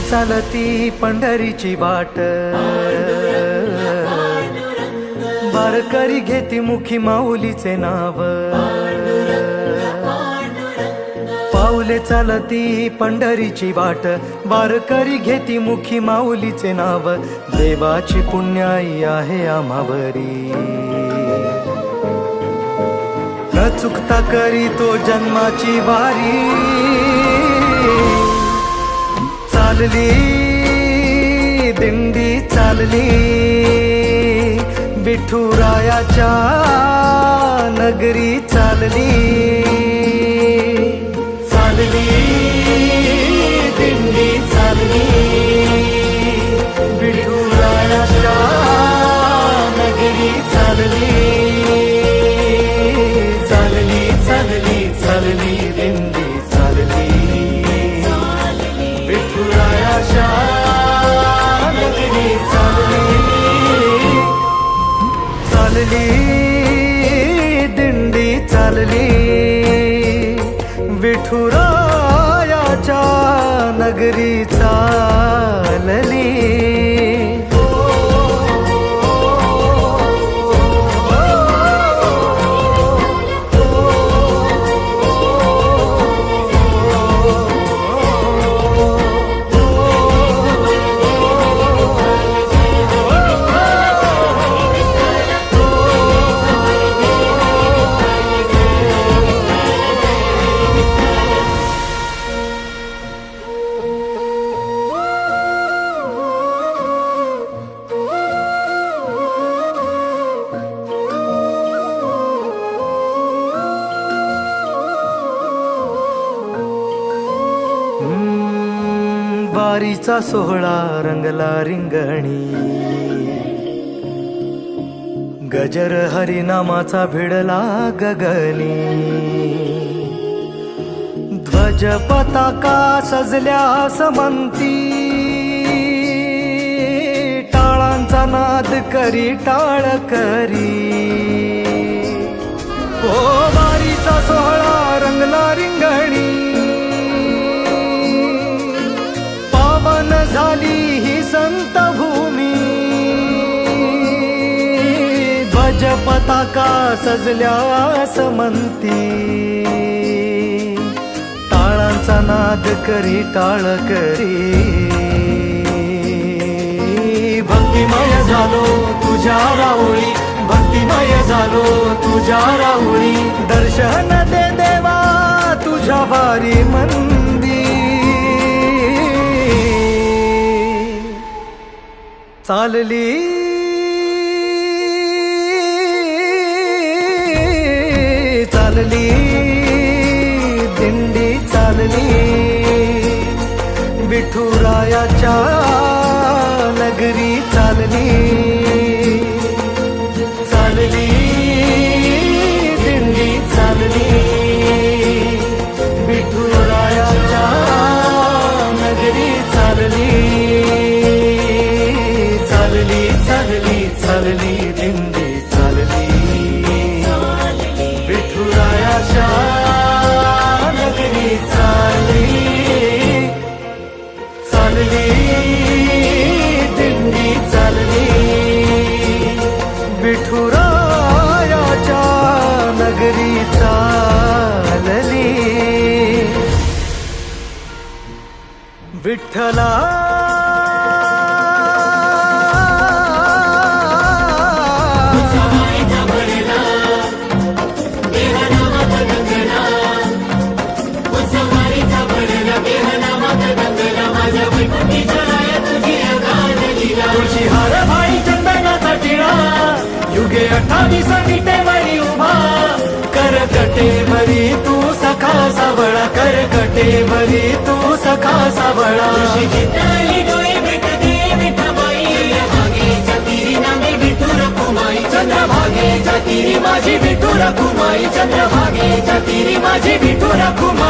चालती पंढरीची वाट. वारकरी घेती मुखी माऊलीचे नाव. पाऊले चालती पंढरीची वाट. वारकरी घेती मुखी माऊलीचे नाव. देवाची पुण्याई आहे आम्हावरी. न चुकता करी तो जन्माची वारी. चालली दिंडी चालली. विठुरायाच्या नगरी चालली. चालली. दिंडी चालली. विठुरायाच्या नगरी चालली. वारीचा सोहळा रंगला रिंगणी. गजर हरिनामाचा भिडला गगनी. ध्वज पताका सजल्या समंती. टाळांचा नाद करी टाळ करी. ओ वारीचा सोहळा रंगला रिंगणी. ध्वज पताका सजल्या समंती. टाळांचा नाद करी टाळ करी. भक्तिमय झालो तुझ्या राहुळी भक्तिमय झालो तुझ्या राहुळी दर्शन दे देवा तुझ्या वारी मंदी. चालली चालली विठ्ठला. युगे अठ्ठावीस मरी उभा. कर कटेवरी तू सावळा करकटे बरी तू सखा सावळा. चंद्रभागे तीरी माझी विठू रखुमाई चंद्रभागे तीरी माझी विठू रखुमाई